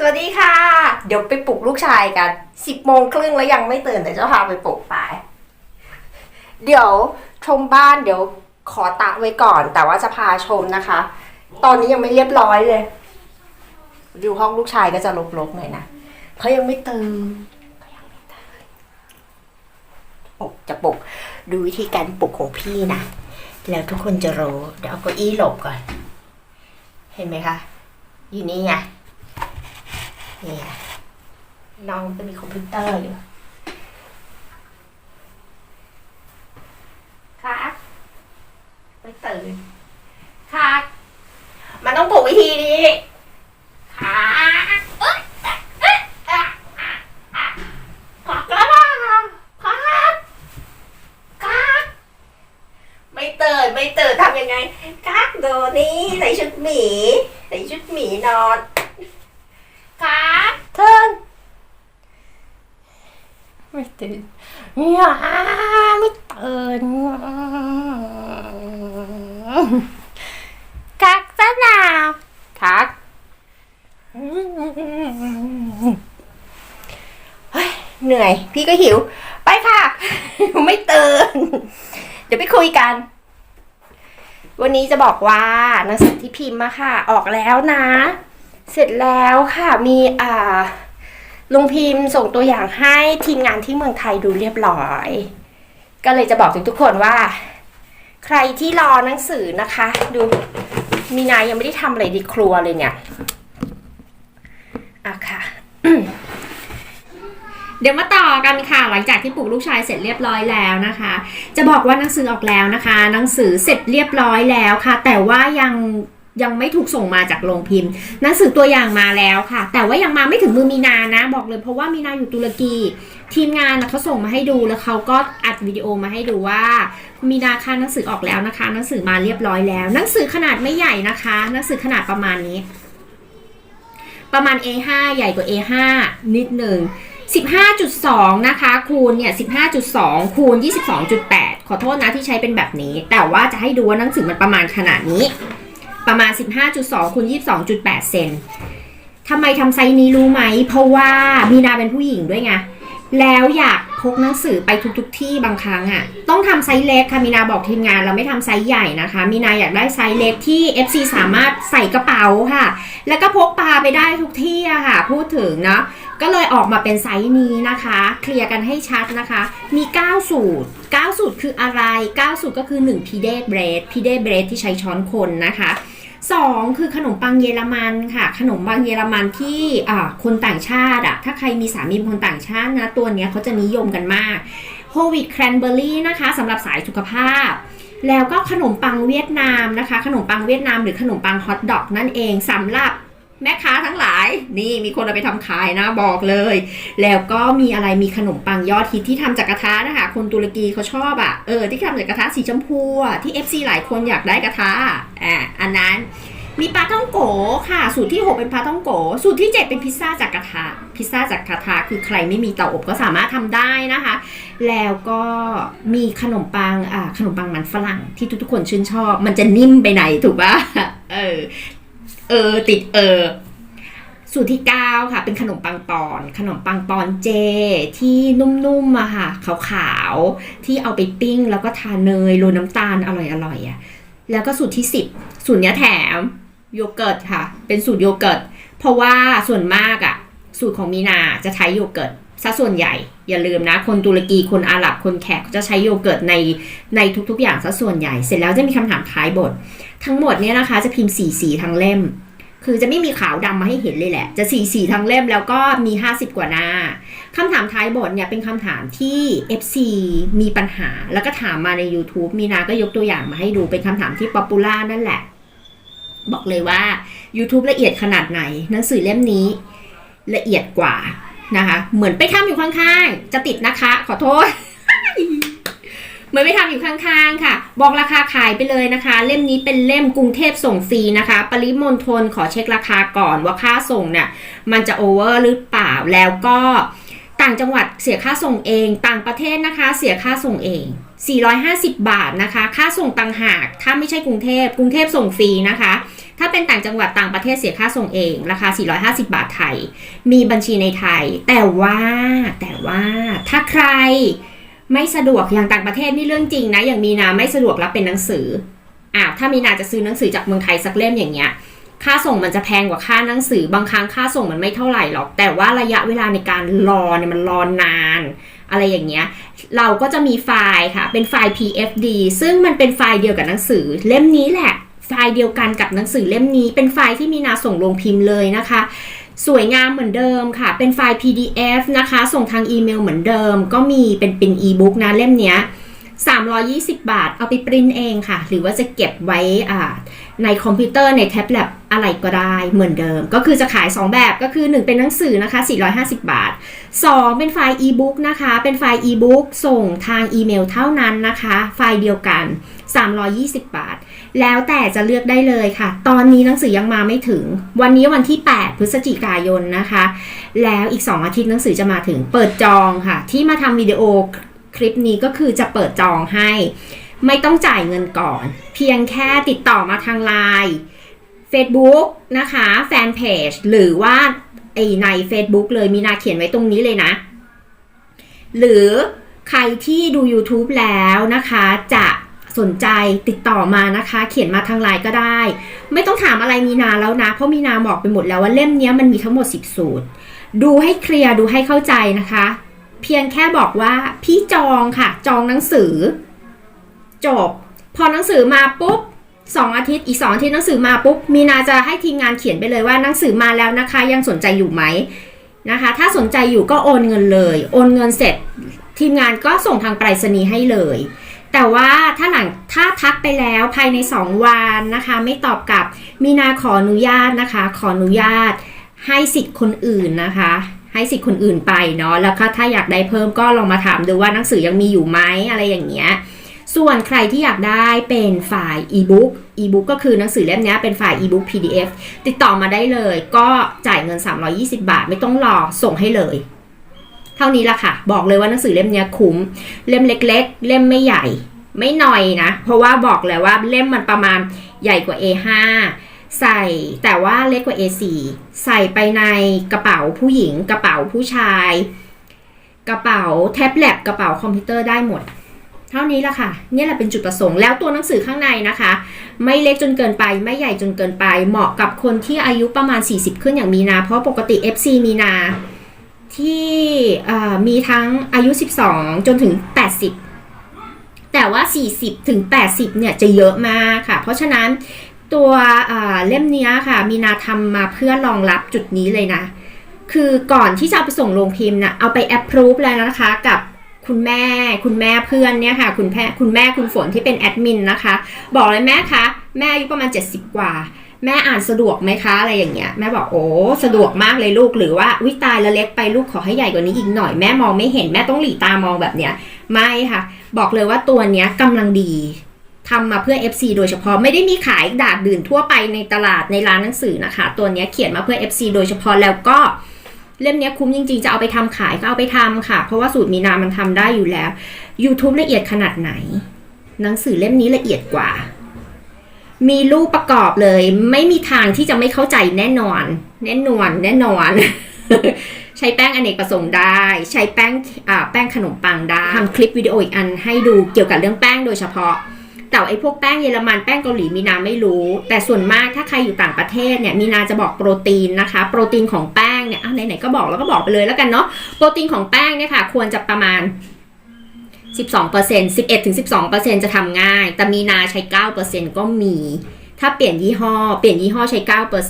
สวัสดีค่ะ เดี๋ยวไปปลุกลูกชายกันสิบโมงครึ่งแล้วยังไม่ตื่นเดี๋ยวจะพาไปปลุกไป เดี๋ยวชมบ้านเดี๋ยวขอตะไว้ก่อน แต่ว่าจะพาชมนะคะ ตอนนี้ยังไม่เรียบร้อยเลย ดูห้องลูกชายก็จะรกๆหน่อยนะเขายังไม่ตื่นเขายังไม่ตื่นปลุกจะปลุกดูวิธีการปลุกของพี่นะแล้วทุกคนจะรู้เดี๋ยวเอาเก้าอี้หลบก่อน เห็นไหมคะ อยู่นี่ไง นี่ไงน้องจะมีคอมพิวเตอร์อยู่ครับไม่ตื่นครับมันต้องปลูกวิธีนี้ครับขอกระดาษครับครับไม่ตื่นไม่ตื่นทำยังไงครับดูนี่ใส่ชุดหมีใส่ชุดหมีนอน ครับเทิร์นไม่ตื่นอย่าไม่ตื่นคักซะหนาวคักเฮ้ยเหนื่อย พี่ก็หิว ไปค่ะ ไม่ตื่น เดี๋ยวไปคุยกัน วันนี้จะบอกว่าหนังสือที่พิมพ์มาค่ะ ออกแล้วนะ เสร็จแล้วค่ะมีอ่าลุงพิมพ์ส่งตัวอย่างให้ทีมงานที่เมืองไทยดูเรียบร้อย ก็เลยจะบอกถึงทุกคนว่า ใครที่รอหนังสือนะคะ ดูมีนายยังไม่ได้ทำอะไรในครัวเลยเนี่ยอะค่ะ เดี๋ยวมาต่อกันค่ะ หลังจากที่ปลูกลูกชายเสร็จเรียบร้อยแล้วนะคะ จะบอกว่าหนังสือออกแล้วนะคะ หนังสือเสร็จเรียบร้อยแล้วค่ะ แต่ว่ายัง ยังไม่ถูกส่งมาจากโรงพิมพ์หนังสือตัวอย่างมาแล้วค่ะ แต่ว่ายังมาไม่ถึงมือมีนานะ บอกเลยเพราะว่ามีนาอยู่ตุรกี ทีมงานนะเขาส่งมาให้ดูแล้วเขาก็อัดวิดีโอมาให้ดูว่า มีนาค่ะหนังสือออกแล้วนะคะ หนังสือมาเรียบร้อยแล้ว หนังสือขนาดไม่ใหญ่นะคะ หนังสือขนาดประมาณนี้ ประมาณ A5 ใหญ่กว่า A5 นิดหนึ่ง15.2 นะคะ คูณเนี่ย 15.2 คูณ 22.8 ขอโทษนะที่ใช้เป็นแบบนี้ แต่ว่าจะให้ดูว่าหนังสือมันประมาณขนาดนี้ ประมาณ 15.2คูณ22.8 เซนทำไมทำไซส์นี้รู้ไหม เพราะว่ามีนาเป็นผู้หญิงด้วยไง แล้วอยากพกหนังสือไปทุกๆทที่บางครั้งอะ่ะ ต้องทำไซส์เล็กค่ะ มีนาบอกทีมงานเราไม่ทำไซส์ใหญ่นะคะ มีนาอยากได้ไซส์เล็กที่ FC สามารถใส่กระเป๋าค่ะ แล้วก็พกพาไปได้ทุกที่อะค่ะ พูดถึงเนาะ ก็เลยออกมาเป็นไซส์นี้นะคะ เคลียร์กันให้ชัดนะคะ มี 9 สูตร 9 สูตรคืออะไร 9 สูตรก็คือ1พีเดเบรดพีเดเบรดที่ใช้ช้อนคนนะคะ 2 คือขนมปังเยอรมันค่ะ ขนมปังเยอรมันที่คนต่างชาติอะถ้าใครมีสามีเป็นคนต่างชาตินะ ตัวเนี้ยเขาจะนิยมกันมากโฮวิดแครนเบอร์รี่นะคะสำหรับสายสุขภาพ แล้วก็ขนมปังเวียดนามนะคะ ขนมปังเวียดนามหรือขนมปังฮอทดอกนั่นเองสำหรับ แม่ค้าทั้งหลาย นี่มีคนเอาไปทำขายนะบอกเลย แล้วก็มีอะไรมีขนมปังยอดฮิตที่ทำจากกระทะนะคะคนตุรกีเขาชอบอะ่ะเออที่ทำจากกระทะสีชมพูที่ FC หลายคนอยากได้กระทะอะอันนั้นมีปลาท่องโกค่ะ สูตรที่ 6 เป็นปลาท่องโก สูตรที่ 7 เป็นพิซซ่าจากกระทะพิซซ่าจากกระทะคือใครไม่มีเตาอบก็สามารถทำได้นะคะ แล้วก็มีขนมปังอ่าขนมปังมันฝรั่งที่ทุกๆคนชื่นชอบ มันจะนิ่มไปไหนถูกปะเออ เออติดเออ สูตรที่ 9 ค่ะ เป็นขนมปังปอน ขนมปังปอนเจ ที่นุ่มๆอะค่ะขาวๆ ที่เอาไปปิ้ง แล้วก็ทาเนยโรยน้ำตาลอร่อยๆอะแล้วก็สูตรที่ 10 สูตรเนี้ยแถมโยเกิร์ตค่ะ เป็นสูตรโยเกิร์ต เพราะว่าส่วนมากอะสูตรของมีนาจะใช้โยเกิร์ตซะส่วนใหญ่ อย่าลืมนะ คนตุรกีคนอาหรับคนแขกจะใช้โยเกิร์ตในในทุกๆ อย่างซะส่วนใหญ่ เสร็จแล้วจะมีคำถามท้ายบท ทั้งหมดเนี่ยนะคะ จะพิมพ์สีสีทั้งเล่ม คือจะไม่มีขาวดำมาให้เห็นเลยแหละ จะสีสีทั้งเล่มแล้วก็มี 50 กว่าหน้าคำถามท้ายบทเนี่ยเป็นคำถามที่ FC มีปัญหา แล้วก็ถามมาใน YouTube มีนาก็ยกตัวอย่างมาให้ดูเป็นคำถามที่ป๊อปปูล่านั่นแหละ บอกเลยว่า YouTube ละเอียดขนาดไหน หนังสือเล่มนี้ละเอียดกว่า นะคะ เหมือนไปทำอยู่ข้างๆ จะติดนะคะ ขอโทษ เหมือนไปทำอยู่ข้างๆ ค่ะ บอกราคาขายไปเลยนะคะ เล่มนี้เป็นเล่มกรุงเทพส่งฟรีนะคะ ปริมณฑลขอเช็คราคาก่อนว่าค่าส่งเนี่ยมันจะโอเวอร์หรือเปล่า แล้วก็ต่างจังหวัดเสียค่าส่งเอง ต่างประเทศนะคะ เสียค่าส่งเอง 450 บาทนะคะ ค่าส่งต่างหาก ถ้าไม่ใช่กรุงเทพกรุงเทพส่งฟรีนะคะ ถ้าเป็นต่างจังหวัดต่างประเทศเสียค่าส่งเอง ราคา 450 บาทไทย มีบัญชีในไทย แต่ว่าแต่ว่าถ้าใครไม่สะดวกอย่างต่างประเทศนี่เรื่องจริงนะอย่างมีนาไม่สะดวกรับเป็นหนังสืออ่าถ้ามีนาจะซื้อหนังสือจากเมืองไทยสักเล่มอย่างเงี้ย ค่าส่งมันจะแพงกว่าค่าหนังสือบางครั้งค่าส่งมันไม่เท่าไหร่หรอก แต่ว่าระยะเวลาในการรอเนี่ยมันรอนาน อะไรอย่างเงี้ย เราก็จะมีไฟล์ค่ะ เป็นไฟล์ PFD ซึ่งมันเป็นไฟล์เดียวกับหนังสือเล่มนี้แหละ ไฟล์เดียวกันกับหนังสือเล่มนี้ เป็นไฟล์ที่มีนาส่งลงพิมพ์เลยนะคะ สวยงามเหมือนเดิมค่ะ เป็นไฟล์ PDF นะคะ ส่งทางอีเมลเหมือนเดิม ก็มีเป็นเป็นอีบุ๊กนะเล่มเนี้ย320 บาท เอาไปปริ้นเองค่ะ หรือว่าจะเก็บไว้อ่า ในคอมพิวเตอร์ในแท็บเล็ตอะไรก็ได้เหมือนเดิม ก็คือจะขาย 2 แบบก็คือ 1 เป็นหนังสือนะคะ 450 บาท 2 เป็นไฟล์อีบุ๊กนะคะ เป็นไฟล์อีบุ๊กส่งทางอีเมลเท่านั้นนะคะ ไฟล์เดียวกัน 320 บาท แล้วแต่จะเลือกได้เลยค่ะ ตอนนี้หนังสือยังมาไม่ถึง วันนี้วันที่ 8 พฤศจิกายนนะคะ แล้วอีก 2 อาทิตย์หนังสือจะมาถึงเปิดจองค่ะ ที่มาทำวิดีโอคลิปนี้ก็คือจะเปิดจองให้ ไม่ต้องจ่ายเงินก่อน เพียงแค่ติดต่อมาทางไลน์ Facebook นะคะแฟนเพจหรือว่าไอใน Facebook เลยมีนาเขียนไว้ตรงนี้เลยนะ หรือใครที่ดู YouTube แล้วนะคะจะสนใจติดต่อมานะคะ เขียนมาทางไลน์ก็ได้ ไม่ต้องถามอะไรมีนาแล้วนะ เพราะมีนาบอกไปหมดแล้วว่าเล่มนี้มันมีทั้งหมด 10 สูตร ดูให้เคลียร์ดูให้เข้าใจนะคะ เพียงแค่บอกว่าพี่จองค่ะ จองหนังสือ จบ พอหนังสือมาปุ๊บสองอาทิตย์อีกสองอาทิตย์หนังสือมาปุ๊บมีนาจะให้ทีมงานเขียนไปเลยว่าหนังสือมาแล้วนะคะ ยังสนใจอยู่ไหมนะคะ ถ้าสนใจอยู่ก็โอนเงินเลย โอนเงินเสร็จ ทีมงานก็ส่งทางไปรษณีย์ให้เลย แต่ว่าถ้าหลังถ้าทักไปแล้วภายใน 2 วันนะคะ ไม่ตอบกลับมีนาขออนุญาตนะคะ ขออนุญาตให้สิทธิ์คนอื่นนะคะ ให้สิทธิ์คนอื่นไปเนาะแล้วก็ถ้าอยากได้เพิ่มก็ลองมาถามดูว่าหนังสือยังมีอยู่ไหมอะไรอย่างเงี้ย ส่วนใครที่อยากได้เป็นไฟล์ e-book e-book ก็คือหนังสือเล่มนี้เป็นไฟล์ e-book PDF ติดต่อมาได้เลย ก็จ่ายเงิน 320 บาท ไม่ต้องรอส่งให้เลย เท่านี้ละค่ะ บอกเลยว่าหนังสือเล่มนี้คุ้ม เล่มเล็ก ๆ เล่มไม่ใหญ่ ไม่หน่อยนะ เพราะว่าบอกเลยว่าเล่มมันประมาณใหญ่กว่า A5 ใส่แต่ว่าเล็กกว่า A4 ใส่ไปในกระเป๋าผู้หญิง กระเป๋าผู้ชาย กระเป๋าแท็บเล็ตกระเป๋าคอมพิวเตอร์ได้หมด เท่านี้ละค่ะเนี่ยแหละเป็นจุดประสงค์แล้วตัวหนังสือข้างในนะคะ ไม่เล็กจนเกินไป ไม่ใหญ่จนเกินไป เหมาะกับคนที่อายุประมาณ 40 ขึ้นอย่างมีนา เพราะปกติ FC มีนา ที่มีทั้งอายุ 12 จนถึง 80 แต่ว่า 40 ถึง 80 เนี่ยจะเยอะมากค่ะ เพราะฉะนั้นตัวเล่มนี้ค่ะ มีนาทำมาเพื่อรองรับจุดนี้เลยนะ คือก่อนที่จะเอาไปส่งโรงพิมพ์นะเอาไปแอปพรูฟแล้วนะคะกับ คุณแม่ คุณแม่เพื่อนเนี่ยค่ะ คุณแม่คุณแม่คุณฝนที่เป็นแอดมินนะคะ บอกเลยแม่คะแม่อายุประมาณ 70 กว่า แม่อ่านสะดวกไหมคะอะไรอย่างเงี้ยแม่บอกโอ้สะดวกมากเลยลูกหรือว่าวิตายแล้วเล็กไปลูกขอให้ใหญ่กว่านี้อีกหน่อยแม่มองไม่เห็นแม่ต้องหลีตามองแบบเนี้ยไม่ค่ะ บอกเลยว่าตัวเนี้ยกำลังดีทำมาเพื่อ FC โดยเฉพาะไม่ได้มีขายดาดดื่นทั่วไปในตลาดในร้านหนังสือนะคะ ตัวเนี้ยเขียนมาเพื่อ FC โดยเฉพาะแล้วก็ เล่มนี้คุ้มจริงๆ จะเอาไปทำขายก็เอาไปทำค่ะ เพราะว่าสูตรมีนามันทำได้อยู่แล้ว YouTube ละเอียดขนาดไหน หนังสือเล่มนี้ละเอียดกว่า มีรูปประกอบเลย ไม่มีทางที่จะไม่เข้าใจแน่นอน แน่นอนแน่นอนใช้แป้งอเนกประสงค์ได้ ใช้แป้งแป้งขนมปังได้ทำคลิปวิดีโออีกอันให้ดูเกี่ยวกับเรื่องแป้งโดยเฉพาะ แต่ไอ้พวกแป้งเยอรมันแป้งเกาหลีมีนาไม่รู้ แต่ส่วนมากถ้าใครอยู่ต่างประเทศเนี่ยมีนาจะบอกโปรตีนนะคะ โปรตีนของแป้ง เนี่ยอะไหนๆก็บอกแล้วก็บอกไปเลยแล้วกันเนาะโปรตีนของแป้งเนี่ยค่ะ ควรจะประมาณ 12% 11-12%จะทำง่าย แต่มีนาใช้ 9%ก็มี ถ้าเปลี่ยนยี่ห้อ เปลี่ยนยี่ห้อใช้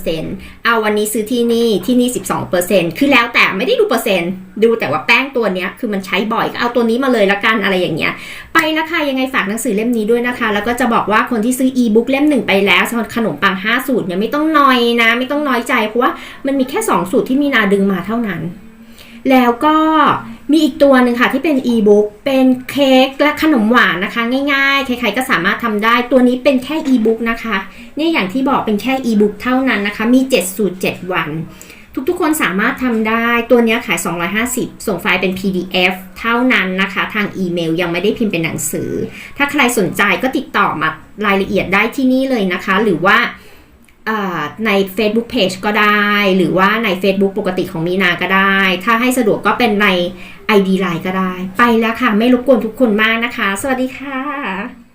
9%เอาวันนี้ซื้อที่นี่ที่นี่ 12%คือแล้วแต่ไม่ได้ดูเปอร์เซ็นต์ ดูแต่ว่าแป้งตัวเนี้ยคือมันใช้บ่อยก็เอาตัวนี้มาเลยละกันอะไรอย่างเงี้ย ไปแล้วค่ะยังไงฝากหนังสือเล่มนี้ด้วยนะคะ แล้วก็จะบอกว่าคนที่ซื้ออีบุ๊กเล่มหนึ่งไปแล้วสำหรับขนมปัง5สูตรเนี่ยไม่ต้องนอยนะ ไม่ต้องน้อยใจเพราะว่ามันมีแค่ 2 สูตรที่มีนาดึงมาเท่านั้น แล้วก็มีอีกตัวหนึ่งค่ะที่เป็นอีบุ๊กเป็นเค้กและขนมหวานนะคะ ง่ายๆ ใครๆก็สามารถทำได้ ตัวนี้เป็นแค่อีบุ๊กนะคะเนี่ยอย่างที่บอกเป็นแค่อีบุ๊กเท่านั้นนะคะ มี 7 สูตร 7 วัน ทุกๆคนสามารถทำได้ ตัวนี้ขาย 250 ส่งไฟล์เป็น PDF เท่านั้นนะคะ ทางอีเมลยังไม่ได้พิมพ์เป็นหนังสือ ถ้าใครสนใจก็ติดต่อมารายละเอียดได้ที่นี่เลยนะคะ หรือว่า ใน Facebook Page ก็ได้ หรือว่าใน Facebook ปกติของมีนาก็ได้ ถ้าให้สะดวกก็เป็นใน ID Line ก็ได้ ไปแล้วค่ะ ไม่รบกวนทุกคนมากนะคะ สวัสดีค่ะ